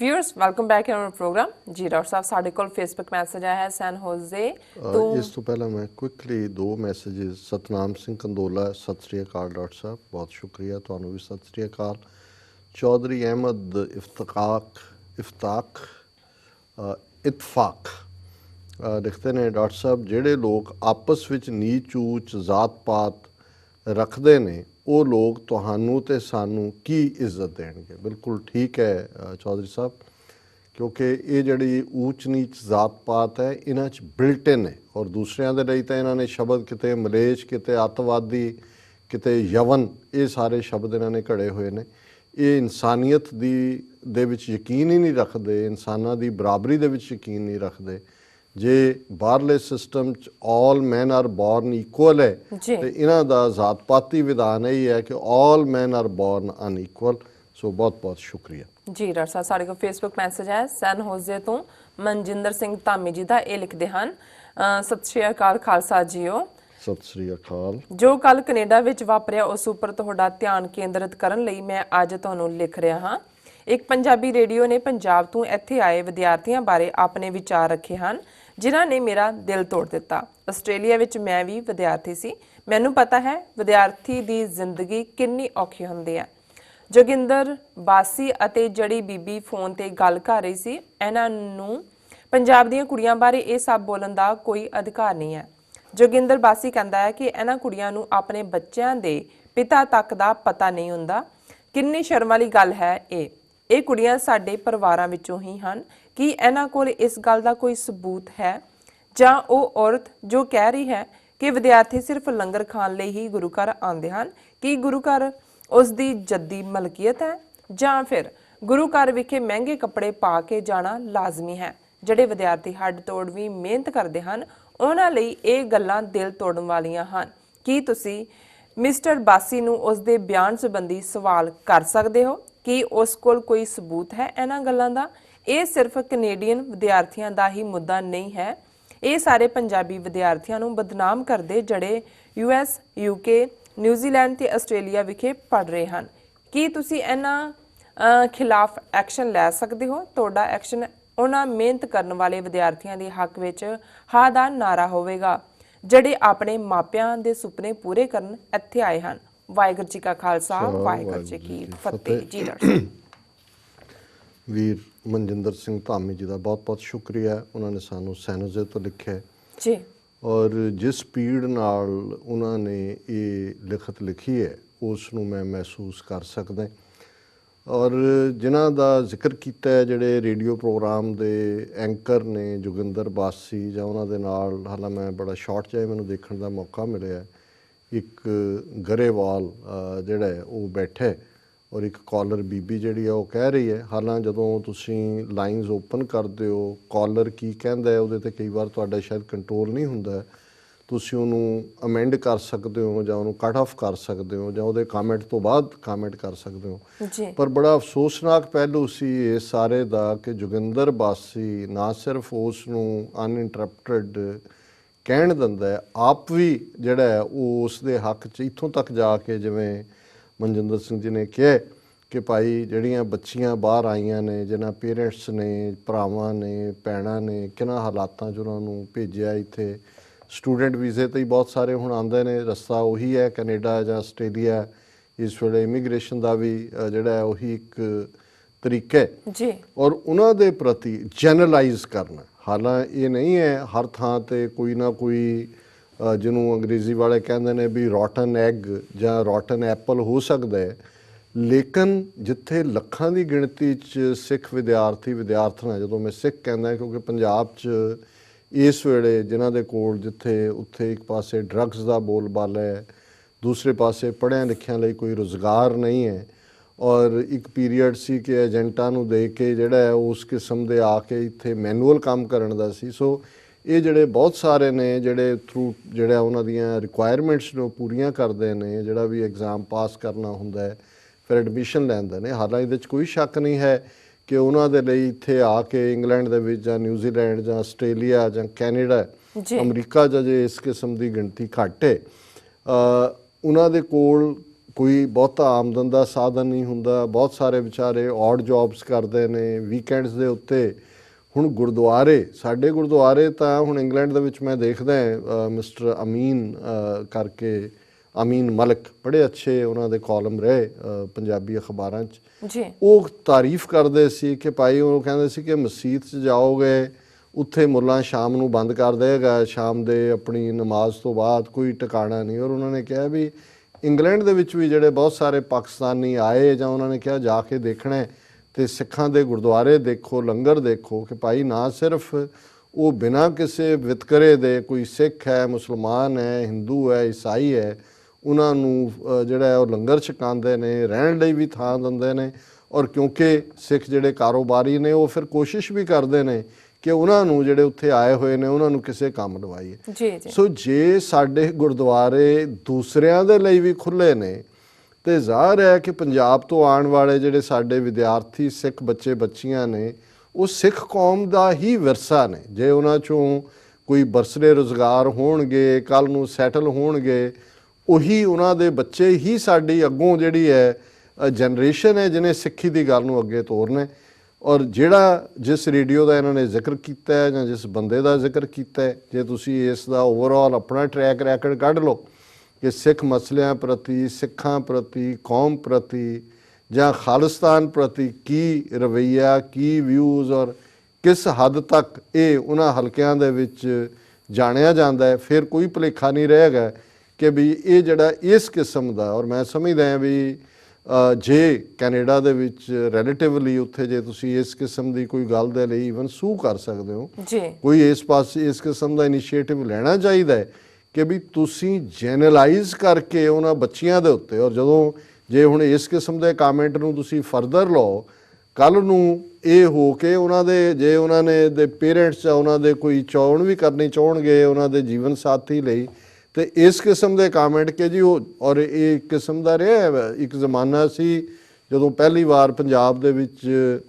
Viewers welcome back in our program ਜੀ doctor ਸਾਹਿਬ ਸਾਡੇ ਕੋਲ ਫੇਸਬੁੱਕ ਮੈਸੇਜ ਆਇਆ ਹੈ ਸੈਨ ਹੋਜ਼ੇ ਤੋਂ ਇਸ ਤੋਂ ਪਹਿਲਾਂ ਮੈਂ ਕੁਇਕਲੀ ਦੋ ਮੈਸੇजेस ਸਤਨਾਮ ਸਿੰਘ ਕੰਦੋਲਾ ਸਤਿ ਸ੍ਰੀ ਅਕਾਲ ਡਾਕਟਰ ਸਾਹਿਬ ਬਹੁਤ ਸ਼ੁਕਰੀਆ ਤੁਹਾਨੂੰ ਵੀ ਸਤਿ ਸ੍ਰੀ ਅਕਾਲ ਚੌਧਰੀ ਅਹਿਮਦ ਇਫਤਕਾਕ ਇਫਤਾਕ ਇਤਫਾਕ ਲਿਖਦੇ ਨੇ ਡਾਕਟਰ ਸਾਹਿਬ ਜਿਹੜੇ ਲੋਕ ਆਪਸ ਵਿੱਚ ਨੀਚ ਊਚ ਜ਼ਾਤ ਪਾਤ ਰੱਖਦੇ ਨੇ ਉਹ ਲੋਕ ਤੁਹਾਨੂੰ ਤੇ ਸਾਨੂੰ ਕੀ ਇੱਜ਼ਤ ਦੇਣਗੇ? ਬਿਲਕੁਲ ਠੀਕ ਹੈ ਚੌਧਰੀ ਸਾਹਿਬ, ਕਿਉਂਕਿ ਇਹ ਜਿਹੜੀ ਊਚ ਨੀਚ ਜ਼ਾਤ ਪਾਤ ਹੈ, ਇਹਨਾਂ 'ਚ ਬਿਲਟ-ਇਨ ਹੈ। ਔਰ ਦੂਸਰਿਆਂ ਦੇ ਲਈ ਤਾਂ ਇਹਨਾਂ ਨੇ ਸ਼ਬਦ ਕਿਤੇ ਮਲੇਸ਼, ਕਿਤੇ ਅੱਤਵਾਦੀ, ਕਿਤੇ ਯਵਨ, ਇਹ ਸਾਰੇ ਸ਼ਬਦ ਇਹਨਾਂ ਨੇ ਘੜੇ ਹੋਏ ਨੇ। ਇਹ ਇਨਸਾਨੀਅਤ ਦੀ, ਦੇ ਵਿੱਚ ਯਕੀਨ ਹੀ ਨਹੀਂ ਰੱਖਦੇ, ਇਨਸਾਨਾਂ ਦੀ ਬਰਾਬਰੀ ਦੇ ਵਿੱਚ ਯਕੀਨ ਨਹੀਂ ਰੱਖਦੇ। ਜੇ ਬਾਹਰਲੇ ਸਿਸਟਮ 'ਚ all men are born equal ਹੈ। ਤੇ ਇਹਨਾਂ ਦਾ ਜ਼ਾਤ ਪਾਤੀ ਵਿਧਾਨ ਇਹ ਹੀ ਕਿ ਆਲ ਮੈਨ ਆਰ ਬੋਰਨ ਅਨਈਕੁਅਲ ਸੋ ਬਹੁਤ ਬਹੁਤ ਸ਼ੁਕਰੀਆ। ਜੀ ਡਾਕਟਰ ਸਾਹਿਬ ਸਾਡੇ ਕੋਲ ਫੇਸਬੁੱਕ ਮੈਸੇਜ ਹੈ। ਸੈਨ ਹੋਜ਼ੇ ਤੋਂ ਮਨਜਿੰਦਰ ਸਿੰਘ ਧਾਮੀ ਜੀ ਦਾ ਇਹ ਲਿਖਦੇ ਹਨ। ਸਤਿ ਸ਼੍ਰੀ ਅਕਾਲ ਖਾਲਸਾ ਜੀਓ। ਸਤਿ ਸ੍ਰੀ ਅਕਾਲ। ਜੋ ਕੱਲ ਕੈਨੇਡਾ ਵਿੱਚ ਵਾਪਰਿਆ ਉਸ ਉੱਪਰ ਤੁਹਾਡਾ ਧਿਆਨ ਕੇਂਦਰਿਤ ਕਰਨ ਲਈ ਮੈਂ ਅੱਜ ਤੁਹਾਨੂੰ ਲਿਖ ਰਿਹਾ ਹਾਂ। ਇੱਕ ਪੰਜਾਬੀ ਰੇਡੀਓ ਨੇ ਪੰਜਾਬ ਤੋਂ ਇੱਥੇ ਆਏ ਵਿਦਿਆਰਥੀਆਂ ਬਾਰੇ ਆਪਣੇ ਵਿਚਾਰ ਰੱਖੇ ਹਨ। ਜਿਨ੍ਹਾਂ ਨੇ ਮੇਰਾ ਦਿਲ ਤੋੜ ਦਿੱਤਾ। ਆਸਟ੍ਰੇਲੀਆ ਵਿੱਚ ਮੈਂ ਵੀ ਵਿਦਿਆਰਥੀ ਸੀ। ਮੈਨੂੰ ਪਤਾ ਹੈ ਵਿਦਿਆਰਥੀ ਦੀ ਜ਼ਿੰਦਗੀ ਕਿੰਨੀ ਔਖੀ ਹੁੰਦੀ ਹੈ। ਜੋਗਿੰਦਰ ਬਾਸੀ ਅਤੇ ਜੜੀ ਬੀਬੀ ਫੋਨ ਤੇ ਗੱਲ ਕਰ ਰਹੀ ਸੀ। ਇਹਨਾਂ ਨੂੰ ਪੰਜਾਬ ਦੀਆਂ ਕੁੜੀਆਂ ਬਾਰੇ ਇਹ ਸਭ ਬੋਲਣ ਦਾ ਕੋਈ ਅਧਿਕਾਰ ਨਹੀਂ ਹੈ। ਜੋਗਿੰਦਰ ਬਾਸੀ ਕਹਿੰਦਾ ਹੈ ਕਿ ਇਹਨਾਂ ਕੁੜੀਆਂ ਨੂੰ ਆਪਣੇ ਬੱਚਿਆਂ ਦੇ ਪਿਤਾ ਤੱਕ ਦਾ ਪਤਾ ਨਹੀਂ ਹੁੰਦਾ। ਕਿੰਨੀ ਸ਼ਰਮ ਵਾਲੀ ਗੱਲ ਹੈ ਇਹ। ਇਹ ਕੁੜੀਆਂ ਸਾਡੇ ਪਰਿਵਾਰਾਂ ਵਿੱਚੋਂ ਹੀ ਹਨ। ਕੀ ਇਹਨਾਂ ਕੋਲ ਇਸ ਗੱਲ ਦਾ ਕੋਈ ਸਬੂਤ ਹੈ? ਜਾਂ ਉਹ ਔਰਤ ਜੋ ਕਹਿ ਰਹੀ ਹੈ ਕਿ ਵਿਦਿਆਰਥੀ ਸਿਰਫ ਲੰਗਰ ਖਾਣ ਲਈ ਹੀ ਗੁਰੂ ਘਰ ਆਉਂਦੇ ਹਨ, ਕੀ ਗੁਰੂ ਘਰ ਉਸ ਦੀ ਜੱਦੀ ਮਲਕੀਅਤ ਹੈ? ਜਾਂ ਫਿਰ ਗੁਰੂ ਘਰ ਵਿਖੇ ਮਹਿੰਗੇ ਕੱਪੜੇ ਪਾ ਕੇ ਜਾਣਾ ਲਾਜ਼ਮੀ ਹੈ? ਜਿਹੜੇ ਵਿਦਿਆਰਥੀ ਹੱਡ ਤੋੜ ਵੀ ਮਿਹਨਤ ਕਰਦੇ ਹਨ, ਉਹਨਾਂ ਲਈ ਇਹ ਗੱਲਾਂ ਦਿਲ ਤੋੜਨ ਵਾਲੀਆਂ ਹਨ। ਕੀ ਤੁਸੀਂ ਮਿਸਟਰ ਬਾਸੀ ਨੂੰ ਉਸ ਦੇ ਬਿਆਨ ਸੰਬੰਧੀ ਸਵਾਲ ਕਰ ਸਕਦੇ ਹੋ? ਕਿ ਉਸ ਕੋਲ ਕੋਈ ਸਬੂਤ ਹੈ ਇਹਨਾਂ ਗੱਲਾਂ ਦਾ? ਇਹ ਸਿਰਫ ਕੈਨੇਡੀਅਨ ਵਿਦਿਆਰਥੀਆਂ ਦਾ ਹੀ ਮੁੱਦਾ ਨਹੀਂ ਹੈ। ਇਹ ਸਾਰੇ ਪੰਜਾਬੀ ਵਿਦਿਆਰਥੀਆਂ ਨੂੰ ਬਦਨਾਮ ਕਰਦੇ ਜਿਹੜੇ ਯੂਐਸ ਯੂਕੇ ਨਿਊਜ਼ੀਲੈਂਡ ਤੇ ਆਸਟ੍ਰੇਲੀਆ ਵਿਖੇ ਪੜ ਰਹੇ ਹਨ। ਕੀ ਤੁਸੀਂ ਇਹਨਾਂ ਖਿਲਾਫ ਐਕਸ਼ਨ ਲੈ ਸਕਦੇ ਹੋ? ਤੁਹਾਡਾ ਐਕਸ਼ਨ ਉਹਨਾਂ ਮਿਹਨਤ ਕਰਨ ਵਾਲੇ ਵਿਦਿਆਰਥੀਆਂ ਦੇ ਹੱਕ ਵਿੱਚ ਹਾਂ ਦਾ ਨਾਰਾ ਹੋਵੇਗਾ ਜਿਹੜੇ ਆਪਣੇ ਮਾਪਿਆਂ ਦੇ ਸੁਪਨੇ ਪੂਰੇ ਕਰਨ ਇੱਥੇ ਆਏ ਹਨ। ਵਾਹਿਗੁਰੂ ਜੀ ਕਾ ਖਾਲਸਾ ਵਾਹਿਗੁਰੂ ਜੀ ਕੀ ਫਤਿਹ। ਜੀ। ਵੀਰ ਮਨਜਿੰਦਰ ਸਿੰਘ ਧਾਮੀ ਜੀ ਦਾ ਬਹੁਤ-ਬਹੁਤ ਸ਼ੁਕਰੀਆ। ਉਹਨਾਂ ਨੇ ਸਾਨੂੰ ਸੈਨੋਜ਼ੇ ਤੋਂ ਲਿਖਿਆ। ਜੀ। ਔਰ ਜਿਸ ਸਪੀਡ ਨਾਲ ਉਹਨਾਂ ਨੇ ਇਹ ਲਿਖਤ ਲਿਖੀ ਹੈ ਉਸ ਨੂੰ ਮੈਂ ਮਹਿਸੂਸ ਕਰ ਸਕਦਾ ਔਰ ਜਿਨ੍ਹਾਂ ਦਾ ਜ਼ਿਕਰ ਕੀਤਾ ਹੈ ਜਿਹੜੇ ਰੇਡੀਓ ਪ੍ਰੋਗਰਾਮ ਦੇ ਐਂਕਰ ਨੇ ਜੋਗਿੰਦਰ ਬਾਸੀ ਜਾਂ ਉਹਨਾਂ ਦੇ ਨਾਲ ਹਾਲਾ ਮੈਂ ਬੜਾ ਸ਼ਾਰਟ ਜਿਹਾ ਮੈਨੂੰ ਦੇਖਣ ਦਾ ਮੌਕਾ ਮਿਲਿਆ। ਇੱਕ ਗਰੇਵਾਲ ਜਿਹੜਾ ਉਹ ਬੈਠਾ ਹੈ। ਔਰ ਇੱਕ ਕਾਲਰ ਬੀਬੀ ਜਿਹੜੀ ਆ ਉਹ ਕਹਿ ਰਹੀ ਹੈ ਹਾਲਾਂ ਜਦੋਂ ਤੁਸੀਂ ਲਾਈਨਸ ਓਪਨ ਕਰਦੇ ਹੋ ਕਾਲਰ ਕੀ ਕਹਿੰਦਾ ਹੈ? ਉਹਦੇ ਤੇ ਕਈ ਵਾਰ ਤੁਹਾਡਾ ਸ਼ਾਇਦ ਕੰਟਰੋਲ ਨਹੀਂ ਹੁੰਦਾ। ਤੁਸੀਂ ਉਹਨੂੰ ਅਮੈਂਡ ਕਰ ਸਕਦੇ ਹੋ ਜਾਂ ਉਹਨੂੰ ਕੱਟ ਆਫ ਕਰ ਸਕਦੇ ਹੋ ਜਾਂ ਉਹਦੇ ਕਮੈਂਟ ਤੋਂ ਬਾਅਦ ਕਮੈਂਟ ਕਰ ਸਕਦੇ ਹੋ। ਪਰ ਬੜਾ ਅਫਸੋਸਨਾਕ ਪਹਿਲੂ ਸੀ ਇਸ ਸਾਰੇ ਦਾ ਕਿ ਜੋਗਿੰਦਰ ਬਾਸੀ ਨਾ ਸਿਰਫ ਉਸ ਨੂੰ ਅਨਇੰਟਰਪਟਡ ਕਹਿਣ ਦਿੰਦਾ ਆਪ ਵੀ ਜਿਹੜਾ ਉਸ ਦੇ ਹੱਕ 'ਚ ਇੱਥੋਂ ਤੱਕ ਜਾ ਕੇ ਜਿਵੇਂ ਮਨਜਿੰਦਰ ਸਿੰਘ ਜੀ ਨੇ ਕਿਹਾ ਕਿ ਭਾਈ ਜਿਹੜੀਆਂ ਬੱਚੀਆਂ ਬਾਹਰ ਆਈਆਂ ਨੇ ਜਿਨ੍ਹਾਂ ਪੇਰੈਂਟਸ ਨੇ ਭਰਾਵਾਂ ਨੇ ਭੈਣਾਂ ਨੇ ਕਿਹਨਾਂ ਹਾਲਾਤਾਂ 'ਚ ਉਹਨਾਂ ਨੂੰ ਭੇਜਿਆ ਇੱਥੇ? ਸਟੂਡੈਂਟ ਵੀਜ਼ੇ ਤੇ ਹੀ ਬਹੁਤ ਸਾਰੇ ਹੁਣ ਆਉਂਦੇ ਨੇ ਰਸਤਾ ਉਹੀ ਹੈ ਕੈਨੇਡਾ ਜਾਂ ਆਸਟ੍ਰੇਲੀਆ। ਇਸ ਵੇਲੇ ਇਮੀਗ੍ਰੇਸ਼ਨ ਦਾ ਵੀ ਜਿਹੜਾ ਹੈ ਉਹੀ ਇੱਕ ਤਰੀਕਾ ਹੈ। ਜੀ। ਔਰ ਉਹਨਾਂ ਦੇ ਪ੍ਰਤੀ ਜਨਰਲਾਈਜ਼ ਕਰਨਾ ਹਾਲਾਂ ਇਹ ਨਹੀਂ ਹੈ ਹਰ ਥਾਂ ਤੇ ਕੋਈ ਨਾ ਕੋਈ ਜਿਹਨੂੰ ਅੰਗਰੇਜ਼ੀ ਵਾਲੇ ਕਹਿੰਦੇ ਨੇ ਵੀ ਰੋਟਨ ਐਗ ਜਾਂ ਰੋਟਨ ਐਪਲ ਹੋ ਸਕਦਾ ਹੈ। ਲੇਕਿਨ ਜਿੱਥੇ ਲੱਖਾਂ ਦੀ ਗਿਣਤੀ 'ਚ ਸਿੱਖ ਵਿਦਿਆਰਥੀ, ਵਿਦਿਆਰਥਣਾਂ, ਜਦੋਂ ਮੈਂ ਸਿੱਖ ਕਹਿੰਦਾ ਕਿਉਂਕਿ ਪੰਜਾਬ 'ਚ ਇਸ ਵੇਲੇ ਜਿਨ੍ਹਾਂ ਦੇ ਕੋਲ ਜਿੱਥੇ ਉੱਥੇ ਇੱਕ ਪਾਸੇ ਡਰੱਗਸ ਦਾ ਬੋਲਬਾਲਾ ਹੈ, ਦੂਸਰੇ ਪਾਸੇ ਪੜ੍ਹਿਆਂ ਲਿਖਿਆਂ ਲਈ ਕੋਈ ਰੋਜ਼ਗਾਰ ਨਹੀਂ ਹੈ ਔਰ ਇੱਕ ਪੀਰੀਅਡ ਸੀ ਕਿ ਏਜੰਟਾਂ ਨੂੰ ਦੇ ਕੇ ਜਿਹੜਾ ਹੈ, ਉਸ ਕਿਸਮ ਦੇ ਆ ਕੇ ਇੱਥੇ ਮੈਨੂਅਲ ਕੰਮ ਕਰਨ ਦਾ ਸੀ। ਸੋ ਇਹ ਜਿਹੜੇ ਬਹੁਤ ਸਾਰੇ ਨੇ ਜਿਹੜੇ ਥਰੂ ਜਿਹੜਾ ਉਹਨਾਂ ਦੀਆਂ ਰਿਕੁਆਇਰਮੈਂਟਸ ਨੂੰ ਪੂਰੀਆਂ ਕਰਦੇ ਨੇ ਜਿਹੜਾ ਵੀ ਐਗਜ਼ਾਮ ਪਾਸ ਕਰਨਾ ਹੁੰਦਾ ਹੈ ਫਿਰ ਐਡਮਿਸ਼ਨ ਲੈਂਦੇ ਨੇ ਹਾਲਾਂਕਿ ਇਹਦੇ 'ਚ ਕੋਈ ਸ਼ੱਕ ਨਹੀਂ ਹੈ ਕਿ ਉਹਨਾਂ ਦੇ ਲਈ ਇੱਥੇ ਆ ਕੇ ਇੰਗਲੈਂਡ ਦੇ ਵਿੱਚ ਜਾਂ ਨਿਊਜ਼ੀਲੈਂਡ ਜਾਂ ਆਸਟ੍ਰੇਲੀਆ ਜਾਂ ਕੈਨੇਡਾ ਜੀ। ਅਮਰੀਕਾ 'ਚ ਜੇ ਇਸ ਕਿਸਮ ਦੀ ਗਿਣਤੀ ਘੱਟ ਹੈ ਅ, ਉਹਨਾਂ ਦੇ ਕੋਲ ਕੋਈ ਬਹੁਤਾ ਆਮਦਨ ਦਾ ਸਾਧਨ ਨਹੀਂ ਹੁੰਦਾ ਬਹੁਤ ਸਾਰੇ ਵਿਚਾਰੇ ਔਡ ਜੌਬਸ ਕਰਦੇ ਨੇ ਵੀਕਐਂਡਸ ਦੇ ਉੱਤੇ ਹੁਣ ਗੁਰਦੁਆਰੇ ਸਾਡੇ ਗੁਰਦੁਆਰੇ ਤਾਂ ਹੁਣ ਇੰਗਲੈਂਡ ਦੇ ਵਿੱਚ ਮੈਂ ਦੇਖਦਾ ਹਾਂ ਮਿਸਟਰ ਅਮੀਨ ਕਰਕੇ ਅਮੀਨ ਮਲਕ ਬੜੇ ਅੱਛੇ ਉਹਨਾਂ ਦੇ ਕਾਲਮ ਰਹੇ ਪੰਜਾਬੀ ਅਖਬਾਰਾਂ 'ਚ। ਜੀ। ਉਹ ਤਾਰੀਫ ਕਰਦੇ ਸੀ ਕਿ ਭਾਈ ਉਹ ਕਹਿੰਦੇ ਸੀ ਕਿ ਮਸਜਿਦ 'ਚ ਜਾਓਗੇ ਉੱਥੇ ਮੁੱਲਾ ਸ਼ਾਮ ਨੂੰ ਬੰਦ ਕਰ ਦੇਗਾ ਸ਼ਾਮ ਦੇ ਆਪਣੀ ਨਮਾਜ਼ ਤੋਂ ਬਾਅਦ ਕੋਈ ਟਿਕਾਣਾ ਨਹੀਂ। ਔਰ ਉਹਨਾਂ ਨੇ ਕਿਹਾ ਵੀ ਇੰਗਲੈਂਡ ਦੇ ਵਿੱਚ ਵੀ ਜਿਹੜੇ ਬਹੁਤ ਸਾਰੇ ਪਾਕਿਸਤਾਨੀ ਆਏ ਜਾਂ ਉਹਨਾਂ ਨੇ ਕਿਹਾ ਜਾ ਕੇ ਦੇਖਣਾ ਹੈ ਤੇ ਸਿੱਖਾਂ ਦੇ ਗੁਰਦੁਆਰੇ ਦੇਖੋ ਲੰਗਰ ਦੇਖੋ ਕਿ ਭਾਈ ਨਾ ਸਿਰਫ ਉਹ ਬਿਨਾਂ ਕਿਸੇ ਵਿਤਕਰੇ ਦੇ ਕੋਈ ਸਿੱਖ ਹੈ ਮੁਸਲਮਾਨ ਹੈ ਹਿੰਦੂ ਹੈ ਈਸਾਈ ਹੈ ਉਹਨਾਂ ਨੂੰ ਜਿਹੜਾ ਉਹ ਲੰਗਰ ਛਕਾਉਂਦੇ ਨੇ ਰਹਿਣ ਲਈ ਵੀ ਥਾਂ ਦਿੰਦੇ ਨੇ ਔਰ ਕਿਉਂਕਿ ਸਿੱਖ ਜਿਹੜੇ ਕਾਰੋਬਾਰੀ ਨੇ ਉਹ ਫਿਰ ਕੋਸ਼ਿਸ਼ ਵੀ ਕਰਦੇ ਨੇ ਕਿ ਉਹਨਾਂ ਨੂੰ ਜਿਹੜੇ ਉੱਥੇ ਆਏ ਹੋਏ ਨੇ ਉਹਨਾਂ ਨੂੰ ਕਿਸੇ ਕੰਮ ਲਵਾਈਏ। ਜੀ ਜੀ। ਸੋ ਜੇ ਸਾਡੇ ਗੁਰਦੁਆਰੇ ਦੂਸਰਿਆਂ ਦੇ ਲਈ ਵੀ ਖੁੱਲੇ ਨੇ ਤੇ ਜ਼ਾਹਰ ਹੈ ਕਿ ਪੰਜਾਬ ਤੋਂ ਆਉਣ ਵਾਲੇ ਜਿਹੜੇ ਸਾਡੇ ਵਿਦਿਆਰਥੀ, ਸਿੱਖ ਬੱਚੇ, ਬੱਚੀਆਂ ਨੇ, ਉਹ ਸਿੱਖ ਕੌਮ ਦਾ ਹੀ ਵਿਰਸਾ ਨੇ। ਜੇ ਉਹਨਾਂ ਚੋਂ ਕੋਈ ਬਰਸਰੇ ਰੋਜ਼ਗਾਰ ਹੋਣਗੇ ਕੱਲ ਨੂੰ ਸੈਟਲ ਹੋਣਗੇ, ਉਹੀ ਉਹਨਾਂ ਦੇ ਬੱਚੇ ਹੀ ਸਾਡੀ ਅੱਗੋਂ ਜਿਹੜੀ ਹੈ ਜਨਰੇਸ਼ਨ ਹੈ, ਜਿਹਨੇ ਸਿੱਖੀ ਦੀ ਗੱਲ ਨੂੰ ਅੱਗੇ ਤੋਰਨਾ ਔਰ ਜਿਹੜਾ ਜਿਸ ਰੇਡੀਓ ਦਾ ਇਹਨਾਂ ਨੇ ਜ਼ਿਕਰ ਕੀਤਾ ਹੈ ਜਾਂ ਜਿਸ ਬੰਦੇ ਦਾ ਜ਼ਿਕਰ ਕੀਤਾ ਹੈ, ਜੇ ਤੁਸੀਂ ਇਸ ਦਾ ਓਵਰਆਲ ਆਪਣਾ ਟਰੈਕ ਰੈਕਡ ਕੱਢ ਲਓ ਕਿ ਸਿੱਖ ਮਸਲਿਆਂ ਪ੍ਰਤੀ ਸਿੱਖਾਂ ਪ੍ਰਤੀ ਕੌਮ ਪ੍ਰਤੀ ਜਾਂ ਖਾਲਿਸਤਾਨ ਪ੍ਰਤੀ ਕੀ ਰਵਈਆ ਕੀ ਵਿਊਜ਼ ਔਰ ਕਿਸ ਹੱਦ ਤੱਕ ਇਹ ਉਹਨਾਂ ਹਲਕਿਆਂ ਦੇ ਵਿੱਚ ਜਾਣਿਆ ਜਾਂਦਾ ਹੈ ਫਿਰ ਕੋਈ ਭੁਲੇਖਾ ਨਹੀਂ ਰਹੇਗਾ ਕਿ ਵੀ ਇਹ ਜਿਹੜਾ ਇਸ ਕਿਸਮ ਦਾ ਔਰ ਮੈਂ ਸਮਝਦਾ ਹਾਂ ਵੀ ਜੇ ਕੈਨੇਡਾ ਦੇ ਵਿੱਚ ਰਿਲੇਟਿਵਲੀ ਉੱਥੇ ਜੇ ਤੁਸੀਂ ਇਸ ਕਿਸਮ ਦੀ ਕੋਈ ਗੱਲ ਦੇ ਲਈ ਇਵਨ ਸੂ ਕਰ ਸਕਦੇ ਹੋ ਜੀ। ਕੋਈ ਇਸ ਪਾਸੇ ਇਸ ਕਿਸਮ ਦਾ ਇਨੀਸ਼ੀਏਟਿਵ ਲੈਣਾ ਚਾਹੀਦਾ ਹੈ ਕਿ ਵੀ ਤੁਸੀਂ ਜੈਨਰਲਾਈਜ਼ ਕਰਕੇ ਉਹਨਾਂ ਬੱਚਿਆਂ ਦੇ ਉੱਤੇ ਔਰ ਜਦੋਂ ਜੇ ਹੁਣ ਇਸ ਕਿਸਮ ਦੇ ਕਮੈਂਟ ਨੂੰ ਤੁਸੀਂ ਫਰਦਰ ਲਓ ਕੱਲ ਨੂੰ ਇਹ ਹੋ ਕੇ ਉਹਨਾਂ ਦੇ, ਜੇ ਉਹਨਾਂ ਨੇ ਦੇ ਪੇਰੈਂਟਸ ਆ ਉਹਨਾਂ ਦੇ ਕੋਈ ਚੋਣ ਵੀ ਕਰਨੀ ਚਾਹਣਗੇ ਉਹਨਾਂ ਦੇ ਜੀਵਨ ਸਾਥੀ ਲਈ, ਤੇ ਇਸ ਕਿਸਮ ਦੇ ਕਮੈਂਟ ਕਿ ਜੀ ਉਹ, ਔਰ ਇਹ ਇੱਕ ਕਿਸਮ ਦਾ ਰਿਹਾ ਇੱਕ ਜ਼ਮਾਨਾ ਸੀ ਜਦੋਂ ਪਹਿਲੀ ਵਾਰ ਪੰਜਾਬ ਦੇ ਵਿੱਚ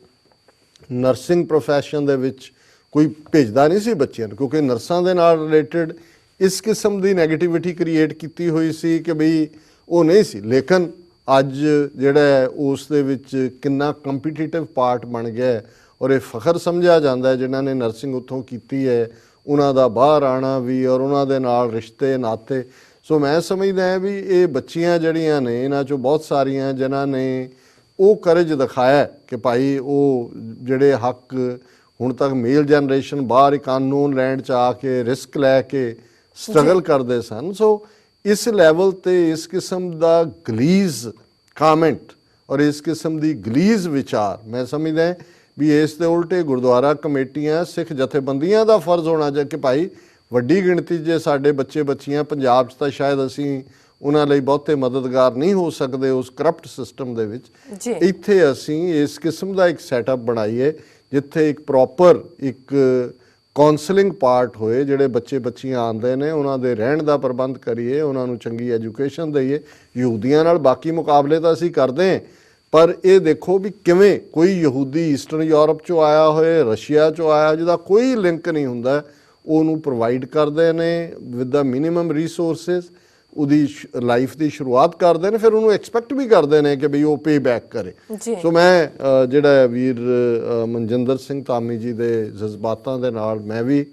ਨਰਸਿੰਗ profession ਦੇ ਵਿੱਚ ਕੋਈ ਭੇਜਦਾ ਨਹੀਂ ਸੀ ਬੱਚਿਆਂ ਨੂੰ, ਕਿਉਂਕਿ ਨਰਸਾਂ ਦੇ ਨਾਲ ਰਿਲੇਟਡ ਇਸ ਕਿਸਮ ਦੀ 네ਗੇਟਿਵਿਟੀ ਕ੍ਰੀਏਟ ਕੀਤੀ ਹੋਈ ਸੀ ਕਿ ਬਈ ਉਹ ਨਹੀਂ ਸੀ। ਲੇਕਿਨ ਅੱਜ ਜਿਹੜਾ ਉਸ ਦੇ ਵਿੱਚ ਕਿੰਨਾ ਕੰਪੀਟੀਟਿਵ ਪਾਰਟ ਬਣ ਗਿਆ ਔਰ ਇਹ ਫਖਰ ਸਮਝਿਆ ਜਾਂਦਾ ਹੈ, ਜਿਨ੍ਹਾਂ ਨੇ ਨਰਸਿੰਗ ਉੱਥੋਂ ਕੀਤੀ ਹੈ, ਉਹਨਾਂ ਦਾ ਬਾਹਰ ਆਣਾ ਵੀ ਔਰ ਉਹਨਾਂ ਦੇ ਨਾਲ ਰਿਸ਼ਤੇ, ਨਾਤੇ। ਸੋ ਮੈਂ ਸਮਝਦਾ ਹਾਂ ਵੀ ਇਹ ਬੱਚੀਆਂ ਜਿਹੜੀਆਂ ਨੇ, ਇਹਨਾਂ ਚੋਂ ਬਹੁਤ ਸਾਰੀਆਂ ਜਿਨ੍ਹਾਂ ਨੇ ਉਹ ਕਰਜ ਦਿਖਾਇਆ ਕਿ ਭਾਈ ਉਹ ਜਿਹੜੇ ਹੱਕ ਹੁਣ ਤੱਕ ਮੇਲ ਜਨਰੇਸ਼ਨ ਬਾਹਰ ਇੱਕ ਅਨਨੋਨ ਲੈਂਡ ਚ ਆ ਕੇ ਰਿਸਕ ਲੈ ਕੇ ਸਟਰਗਲ ਕਰਦੇ ਸਨ। ਸੋ ਇਸ ਲੈਵਲ ਤੇ ਇਸ ਕਿਸਮ ਦਾ ਗਲੀਜ਼ ਕਮੈਂਟ ਔਰ ਇਸ ਕਿਸਮ ਦੀ ਗਲੀਜ਼ ਵਿਚਾਰ ਮੈਂ ਸਮਝਦਾ ਵੀ ਇਸ ਦੇ ਉਲਟੇ ਗੁਰਦੁਆਰਾ ਕਮੇਟੀਆਂ ਸਿੱਖ ਜਥੇਬੰਦੀਆਂ ਦਾ ਫਰਜ਼ ਹੋਣਾ ਚਾਹੀਦਾ ਕਿ ਭਾਈ ਵੱਡੀ ਗਿਣਤੀ ਜੇ ਸਾਡੇ ਬੱਚੇ ਬੱਚੀਆਂ ਪੰਜਾਬ 'ਚ ਤਾਂ ਸ਼ਾਇਦ ਅਸੀਂ ਉਹਨਾਂ ਲਈ ਬਹੁਤੇ ਮਦਦਗਾਰ ਨਹੀਂ ਹੋ ਸਕਦੇ ਉਸ ਕਰਪਟ ਸਿਸਟਮ ਦੇ ਵਿੱਚ। ਇੱਥੇ ਅਸੀਂ ਇਸ ਕਿਸਮ ਦਾ ਇੱਕ ਸੈਟਅਪ ਬਣਾਈਏ ਜਿੱਥੇ ਇੱਕ ਪ੍ਰੋਪਰ ਇੱਕ ਕਾਉਂਸਲਿੰਗ ਪਾਰਟ ਹੋਏ, ਜਿਹੜੇ ਬੱਚੇ ਬੱਚੀਆਂ ਆਉਂਦੇ ਨੇ, ਉਹਨਾਂ ਦੇ ਰਹਿਣ ਦਾ ਪ੍ਰਬੰਧ ਕਰੀਏ, ਉਹਨਾਂ ਨੂੰ ਚੰਗੀ ਐਜੂਕੇਸ਼ਨ ਦਈਏ। ਯਹੂਦੀਆਂ ਨਾਲ ਬਾਕੀ ਮੁਕਾਬਲੇ ਤਾਂ ਅਸੀਂ ਕਰਦੇ ਹਾਂ, ਪਰ ਇਹ ਦੇਖੋ ਵੀ ਕਿਵੇਂ ਕੋਈ ਯਹੂਦੀ ਈਸਟਰਨ ਯੂਰਪ ਚੋਂ ਆਇਆ ਹੋਏ ਰਸ਼ੀਆ ਚੋਂ ਆਇਆ ਜਿਹਦਾ ਕੋਈ ਲਿੰਕ ਨਹੀਂ ਹੁੰਦਾ, ਉਹਨੂੰ ਪ੍ਰੋਵਾਈਡ ਕਰਦੇ ਨੇ ਵਿਦ ਦਾ ਮਿਨੀਮਮ ਰਿਸੋਰਸਸ ਉਹਦੀ ਲਾਈਫ ਦੀ ਸ਼ੁਰੂਆਤ ਕਰਦੇ ਨੇ ਫਿਰ ਉਹਨੂੰ ਐਕਸਪੈਕਟ ਵੀ ਕਰਦੇ ਨੇ ਕਿ ਵੀ ਉਹ ਪੇ ਬੈਕ ਕਰੇ ਸੋ ਮੈਂ ਜਿਹੜਾ ਵੀਰ ਮਨਜਿੰਦਰ ਸਿੰਘ ਧਾਮੀ ਜੀ ਦੇ ਜਜ਼ਬਾਤਾਂ ਦੇ ਨਾਲ ਮੈਂ ਵੀ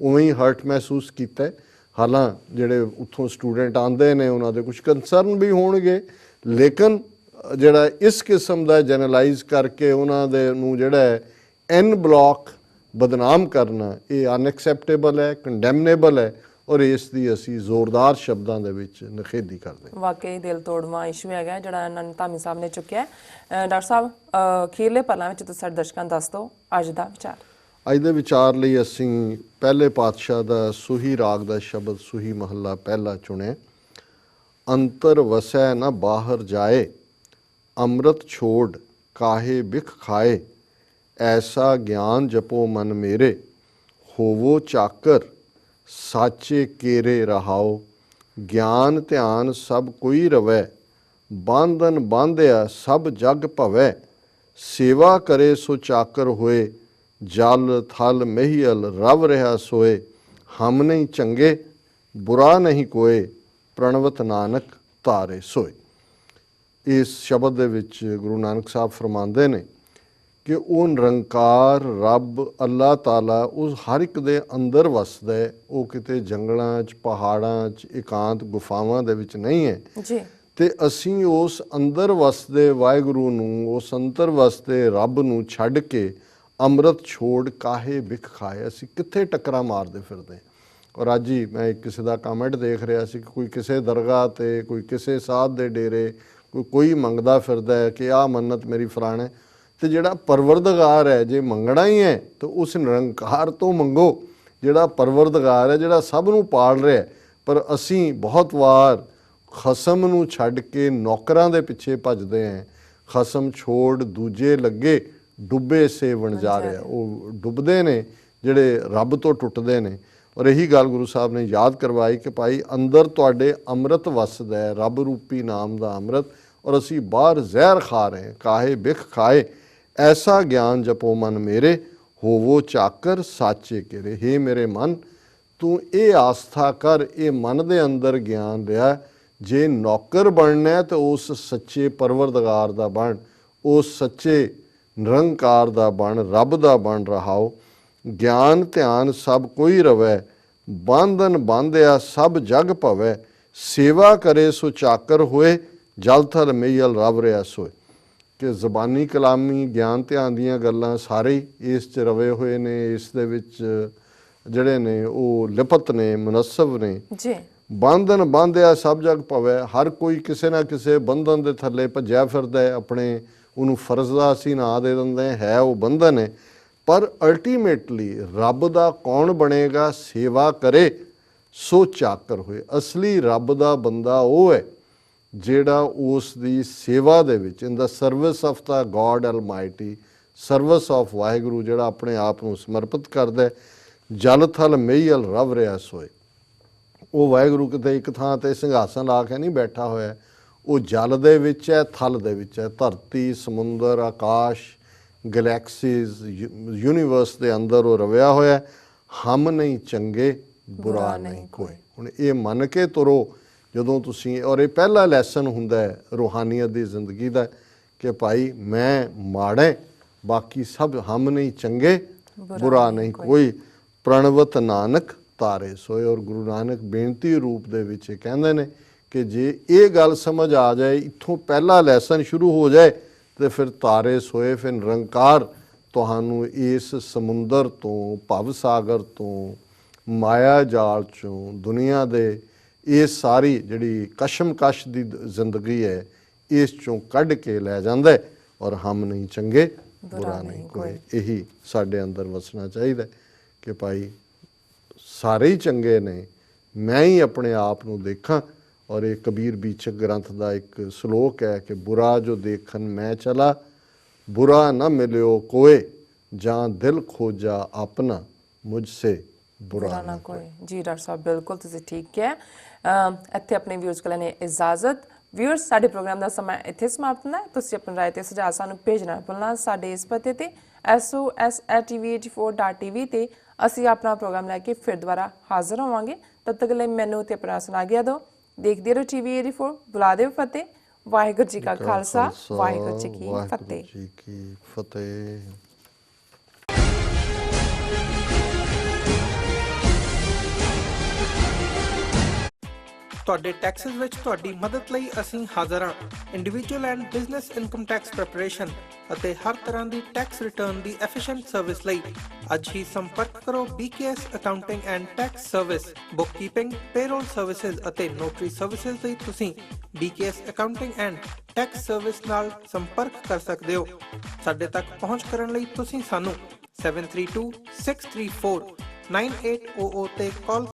ਉਵੇਂ ਹੀ ਹਰਟ ਮਹਿਸੂਸ ਕੀਤਾ। ਹਾਲਾਂ ਜਿਹੜੇ ਉੱਥੋਂ ਸਟੂਡੈਂਟ ਆਂਦੇ ਨੇ ਉਹਨਾਂ ਦੇ ਕੁਝ ਕੰਸਰਨ ਵੀ ਹੋਣਗੇ ਲੇਕਿਨ ਜਿਹੜਾ ਇਸ ਕਿਸਮ ਦਾ ਜਨਰਲਾਈਜ਼ ਕਰਕੇ ਉਹਨਾਂ ਦੇ ਨੂੰ ਜਿਹੜਾ ਐਨ ਬਲੌਕ ਬਦਨਾਮ ਕਰਨਾ ਇਹ ਅਨਐਕਸੈਪਟੇਬਲ ਹੈ ਕੰਡੈਮਨੇਬਲ ਹੈ। ਔਰ ਇਸ ਦੀ ਅਸੀਂ ਜ਼ੋਰਦਾਰ ਸ਼ਬਦਾਂ ਦੇ ਵਿੱਚ ਨਿਖੇਧੀ ਕਰਦੇ ਹਾਂ। ਵਾਕਈ ਦਿਲ ਤੋੜਵਾ ਇਸ਼ੂ ਹੈਗਾ ਜਿਹੜਾ ਇਹਨਾਂ ਨੇ ਧਾਮੀ ਸਾਹਿਬ ਨੇ ਚੁੱਕਿਆ ਡਾਕਟਰ ਸਾਹਿਬ ਅਖੀਰਲੇ ਪਲਾਂ ਵਿੱਚ ਤੁਸੀਂ ਸਾਡੇ ਦਰਸ਼ਕਾਂ ਦੱਸ ਦਿਓ ਅੱਜ ਦਾ ਵਿਚਾਰ। ਅੱਜ ਦੇ ਵਿਚਾਰ ਲਈ ਅਸੀਂ ਪਹਿਲੇ ਪਾਤਸ਼ਾਹ ਦਾ ਸੁਹੀ ਰਾਗ ਦਾ ਸ਼ਬਦ ਸੁਹੀ ਮਹੱਲਾ ਪਹਿਲਾ ਚੁਣਿਆ। ਅੰਤਰ ਵਸੈ ਨਾ ਬਾਹਰ ਜਾਏ ਅੰਮ੍ਰਿਤ ਛੋੜ ਕਾਹੇ ਬਿਖ ਖਾਏ ਐਸਾ ਗਿਆਨ ਜਪੋ ਮਨ ਮੇਰੇ ਹੋਵੋ ਚਾਕਰ ਸਾਚੇ ਕੇਰੇ ਰਹਾਓ, ਗਿਆਨ ਧਿਆਨ ਸਭ ਕੋਈ ਰਵੈ, ਬਾਂਧਨ ਬਾਂਧਿਆ ਸਭ ਜਗ ਭਵੈ, ਸੇਵਾ ਕਰੇ ਸੋ ਚਾਕਰ ਹੋਏ, ਜਲ ਥਲ ਮਹੀਲ ਰਵ ਰਹਾ ਸੋਏ, ਹਮ ਨਹੀਂ ਚੰਗੇ, ਬੁਰਾ ਨਹੀਂ ਕੋਏ, ਪ੍ਰਣਵਤ ਨਾਨਕ ਤਾਰੇ ਸੋਏ। ਇਸ ਸ਼ਬਦ ਦੇ ਵਿੱਚ ਗੁਰੂ ਨਾਨਕ ਸਾਹਿਬ ਫਰਮਾਉਂਦੇ ਨੇ ਕਿ ਉਹ ਨਿਰੰਕਾਰ ਰੱਬ ਅੱਲਾਹ ਤਾਲਾ ਉਸ ਹਰ ਇੱਕ ਦੇ ਅੰਦਰ ਵਸਦਾ ਹੈ ਉਹ ਕਿਤੇ ਜੰਗਲਾਂ 'ਚ ਪਹਾੜਾਂ 'ਚ ਇਕਾਂਤ ਗੁਫਾਵਾਂ ਦੇ ਵਿੱਚ ਨਹੀਂ ਹੈ ਜੀ ਤੇ ਅਸੀਂ ਉਸ ਅੰਦਰ ਵਸਦੇ ਵਾਹਿਗੁਰੂ ਨੂੰ ਉਸ ਅੰਦਰ ਵਸਦੇ ਰੱਬ ਨੂੰ ਛੱਡ ਕੇ ਅੰਮ੍ਰਿਤ ਛੋੜ ਕਾਹੇ ਵਿਖ ਖਾਏ ਅਸੀਂ ਕਿੱਥੇ ਟੱਕਰਾਂ ਮਾਰਦੇ ਫਿਰਦੇ। ਔਰ ਅੱਜ ਹੀ ਮੈਂ ਇੱਕ ਕਿਸੇ ਦਾ ਕਮੈਂਟ ਦੇਖ ਰਿਹਾ ਸੀ ਕਿ ਕੋਈ ਕਿਸੇ ਦਰਗਾਹ ਤੇ ਕੋਈ ਕਿਸੇ ਸਾਧ ਦੇ ਡੇਰੇ ਕੋਈ ਕੋਈ ਮੰਗਦਾ ਫਿਰਦਾ ਹੈ ਕਿ ਆਹ ਮੰਨਤ ਮੇਰੀ ਫਲਾਣਾ ਹੈ। ਤੇ ਜਿਹੜਾ ਪਰਵਰਦਗਾਰ ਹੈ ਜੇ ਮੰਗਣਾ ਹੀ ਹੈ ਤਾਂ ਉਸ ਨਿਰੰਕਾਰ ਤੋਂ ਮੰਗੋ। ਜਿਹੜਾ ਪਰਵਰਦਗਾਰ ਹੈ ਜਿਹੜਾ ਸਭ ਨੂੰ ਪਾਲ ਰਿਹਾ ਹੈ। ਪਰ ਅਸੀਂ ਬਹੁਤ ਵਾਰ ਖਸਮ ਨੂੰ ਛੱਡ ਕੇ ਨੌਕਰਾਂ ਦੇ ਪਿੱਛੇ ਭੱਜਦੇ ਆਂ ਖਸਮ ਛੋੜ ਦੂਜੇ ਲੱਗੇ ਡੁੱਬੇ ਸੇਵਣ ਜਾ ਰਿਹਾ। ਉਹ ਡੁੱਬਦੇ ਨੇ ਜਿਹੜੇ ਰੱਬ ਤੋਂ ਟੁੱਟਦੇ ਨੇ। ਔਰ ਇਹੀ ਗੱਲ ਗੁਰੂ ਸਾਹਿਬ ਨੇ ਯਾਦ ਕਰਵਾਈ ਕਿ ਭਾਈ ਅੰਦਰ ਤੁਹਾਡੇ ਅੰਮ੍ਰਿਤ ਵਸਦਾ ਹੈ ਰੱਬ ਰੂਪੀ ਨਾਮ ਦਾ ਅੰਮ੍ਰਿਤ। ਔਰ ਅਸੀਂ ਬਾਹਰ ਜ਼ਹਿਰ ਖਾ ਰਹੇ ਹਾਂ ਕਾਹੇ ਬਿਖ ਖਾਏ। ਐਸਾ ਗਿਆਨ ਜਪੋ ਮਨ ਮੇਰੇ, ਹੋਵੋ ਚਾਕਰ ਸਾਚੇ ਕੇਰੇ ਹੇ ਮੇਰੇ ਮਨ, ਤੂੰ ਇਹ ਆਸਥਾ ਕਰ, ਇਹ ਮਨ ਦੇ ਅੰਦਰ ਗਿਆਨ ਰਿਹਾ। ਜੇ ਨੌਕਰ ਬਣਨਾ ਹੈ ਤਾਂ ਉਸ ਸੱਚੇ ਪਰਵਰਦਗਾਰ ਦਾ ਬਣ, ਉਸ ਸੱਚੇ ਨਿਰੰਕਾਰ ਦਾ ਬਣ, ਰੱਬ ਦਾ ਬਣ ਰਹਾਓ। ਗਿਆਨ ਧਿਆਨ ਸਭ ਕੋਈ ਰਵੈ, ਬੰਧਨ ਬੰਧਿਆ ਸਭ ਜਗ ਭਵੈ। ਸੇਵਾ ਕਰੇ ਸੋ ਚਾਕਰ ਹੋਏ, ਜਲ ਥਲ ਮਈਲ ਰਵ ਰਿਆ ਸੋਏ। ਕਿ ਜ਼ਬਾਨੀ ਕਲਾਮੀ ਗਿਆਨ ਧਿਆਨ ਦੀਆਂ ਗੱਲਾਂ ਸਾਰੇ ਇਸ ਚ ਰਵੇ ਹੋਏ ਨੇ ਇਸ ਦੇ ਵਿੱਚ ਜਿਹੜੇ ਨੇ ਉਹ ਲਿਪਤ ਨੇ ਮਨਸਬ ਨੇ। ਜੀ। ਬੰਧਨ ਬੰਧਿਆ ਸਭ ਜਗ ਭਵੈ ਹਰ ਕੋਈ ਕਿਸੇ ਨਾ ਕਿਸੇ ਬੰਧਨ ਦੇ ਥੱਲੇ ਭੱਜਿਆ ਫਿਰਦਾ ਹੈ ਆਪਣੇ ਉਹਨੂੰ ਫਰਜ਼ ਦਾ ਅਸੀਂ ਨਾਂ ਦੇ ਦਿੰਦੇ ਹਾਂ, ਹੈ ਉਹ ਬੰਧਨ ਹੈ। ਪਰ ਅਲਟੀਮੇਟਲੀ ਰੱਬ ਦਾ ਕੌਣ ਬਣੇਗਾ ਸੇਵਾ ਕਰੇ ਸੋ ਚਾਕਰ ਹੋਏ। ਅਸਲੀ ਰੱਬ ਦਾ ਬੰਦਾ ਉਹ ਹੈ ਜਿਹੜਾ ਉਸ ਦੀ ਸੇਵਾ ਦੇ ਵਿੱਚ in the service of the God almighty service of Waheguru ਜਿਹੜਾ ਆਪਣੇ ਆਪ ਨੂੰ ਸਮਰਪਿਤ ਕਰਦਾ ਜਲ ਥਲ ਮਈਲ ਰਵ ਰਿਆ ਸੋਏ। ਉਹ ਵਾਹਿਗੁਰੂ ਕਿਤੇ ਇੱਕ ਥਾਂ ਤੇ ਸਿੰਘਾਸਨ ਲਾ ਕੇ ਨਹੀਂ ਬੈਠਾ ਹੋਇਆ ਉਹ ਜਲ ਦੇ ਵਿੱਚ ਹੈ ਥਲ ਦੇ ਵਿੱਚ ਹੈ। ਧਰਤੀ ਸਮੁੰਦਰ ਆਕਾਸ਼ ਗੈਲੈਕਸੀਜ਼ ਯੂਨੀਵਰਸ ਦੇ ਅੰਦਰ ਉਹ ਰਵਿਆ ਹੋਇਆ। ਹਮ ਨਹੀਂ ਚੰਗੇ ਬੁਰਾ ਨਹੀਂ ਕੋਈ। ਹੁਣ ਇਹ ਮੰਨ ਕੇ ਤੁਰੋ ਜਦੋਂ ਤੁਸੀਂ ਔਰ ਇਹ ਪਹਿਲਾ ਲੈਸਨ ਹੁੰਦਾ ਹੈ ਰੂਹਾਨੀਅਤ ਦੀ ਜ਼ਿੰਦਗੀ ਦਾ ਕਿ ਭਾਈ ਮੈਂ ਮਾੜਾ ਬਾਕੀ ਸਭ ਹਮ ਨਹੀਂ ਚੰਗੇ ਬੁਰਾ ਨਹੀਂ ਕੋਈ। ਪ੍ਰਣਵਤ ਨਾਨਕ ਤਾਰੇ ਸੋਏ। ਔਰ ਗੁਰੂ ਨਾਨਕ ਬੇਨਤੀ ਰੂਪ ਦੇ ਵਿੱਚ ਇਹ ਕਹਿੰਦੇ ਨੇ ਕਿ ਜੇ ਇਹ ਗੱਲ ਸਮਝ ਆ ਜਾਏ ਇੱਥੋਂ ਪਹਿਲਾ ਲੈਸਨ ਸ਼ੁਰੂ ਹੋ ਜਾਏ ਤੇ ਫਿਰ ਤਾਰੇ ਸੋਏ ਫਿਰ ਨਿਰੰਕਾਰ ਤੁਹਾਨੂੰ ਇਸ ਸਮੁੰਦਰ ਤੋਂ ਭਵ ਸਾਗਰ ਤੋਂ ਮਾਇਆ ਜਾਲ ਚੋਂ ਦੁਨੀਆ ਦੇ ਇਹ ਸਾਰੀ ਜਿਹੜੀ ਕਸ਼ਮਕਸ਼ ਦੀ ਜ਼ਿੰਦਗੀ ਹੈ ਇਸ ਚੋਂ ਕੱਢ ਕੇ ਲੈ ਜਾਂਦਾ ਹੈ ਔਰ ਹਮ ਨਹੀਂ ਚੰਗੇ ਬੁਰਾ ਨਹੀਂ ਕੋਈ। ਇਹੀ ਸਾਡੇ ਅੰਦਰ ਵਸਣਾ ਚਾਹੀਦਾ ਹੈ ਕਿ ਭਾਈ ਸਾਰੇ ਹੀ ਚੰਗੇ ਨੇ ਮੈਂ ਹੀ ਆਪਣੇ ਆਪ ਨੂੰ ਦੇਖਾਂ ਔਰ ਇਹ ਕਬੀਰ ਬੀਚਕ ਗ੍ਰੰਥ ਦਾ ਇੱਕ ਸ਼ਲੋਕ ਹੈ ਕਿ ਬੁਰਾ ਜੋ ਦੇਖਨ ਮੈਂ ਚਲਾ ਬੁਰਾ ਨਾ ਮਿਲਿਓ ਕੋਏ ਜਾਂ ਦਿਲ ਖੋਜਾ ਆਪਣਾ ਮੁਝ ਸੇ ਬੁਰਾ ਨਾ ਕੋਈ। ਜੀ ਡਾਕਟਰ ਸਾਹਿਬ ਬਿਲਕੁਲ ਤੁਸੀਂ ਠੀਕ ਅਮ ਇੱਥੇ ਆਪਣੇ ਵਿਊਅਰਸ ਕੋਲ ਨੇ ਇਜਾਜ਼ਤ। ਵਿਊਅਰਸ ਸਾਡੇ ਪ੍ਰੋਗਰਾਮ ਦਾ ਸਮਾਂ ਇੱਥੇ ਸਮਾਪਤ ਹੁੰਦਾ ਹੈ। ਤੁਸੀਂ ਆਪਣੀ ਰਾਏ ਤੇ ਸੁਝਾਅ ਸਾਨੂੰ ਭੇਜਣਾ ਭੁੱਲਣਾ ਸਾਡੇ ਇਸ ਪਤੇ ਤੇ sos@tv84.tv ਤੇ ਅਸੀਂ ਆਪਣਾ ਪ੍ਰੋਗਰਾਮ ਲੈ ਕੇ ਫਿਰ ਦੁਬਾਰਾ ਹਾਜ਼ਰ ਹੋਵਾਂਗੇ। ਤਦ ਤੱਕ ਲਈ ਮੈਨੂੰ ਤੇ ਆਪਣਾ ਸੁਣਾ ਗਿਆ ਦਿਓ। ਦੇਖਦੇ ਰਹੋ ਟੀਵੀ 84 ਬੁਲਾ ਦਿਓ ਫਤਿਹ। ਵਾਹਿਗੁਰੂ ਜੀ ਕਾ ਖਾਲਸਾ। ਵਾਹਿਗੁਰੂ ਜੀ ਕੀ ਫਤਿਹ। ਤੁਹਾਡੇ ਟੈਕਸਸ ਵਿੱਚ ਤੁਹਾਡੀ ਮਦਦ ਲਈ ਅਸੀਂ ਹਾਜ਼ਰ ਹਾਂ। Individual and business income tax preparation ਅਤੇ ਹਰ ਤਰ੍ਹਾਂ ਦੀ ਟੈਕਸ ਰਿਟਰਨ ਦੀ ਐਫੀਸ਼ੀਐਂਟ ਸਰਵਿਸ ਲਈ ਅੱਜ ਹੀ ਸੰਪਰਕ ਕਰੋ BKS accounting and tax service bookkeeping payroll services ਅਤੇ ਨੋਟਰੀ ਸਰਵਿਸਿਜ਼ ਲਈ ਤੁਸੀਂ BKS accounting and tax service ਨਾਲ ਸੰਪਰਕ ਕਰ ਸਕਦੇ ਹੋ। ਸਾਡੇ ਤੱਕ ਪਹੁੰਚ ਕਰਨ ਲਈ ਤੁਸੀਂ ਸਾਨੂੰ 7326349800 ਤੇ ਕਾਲ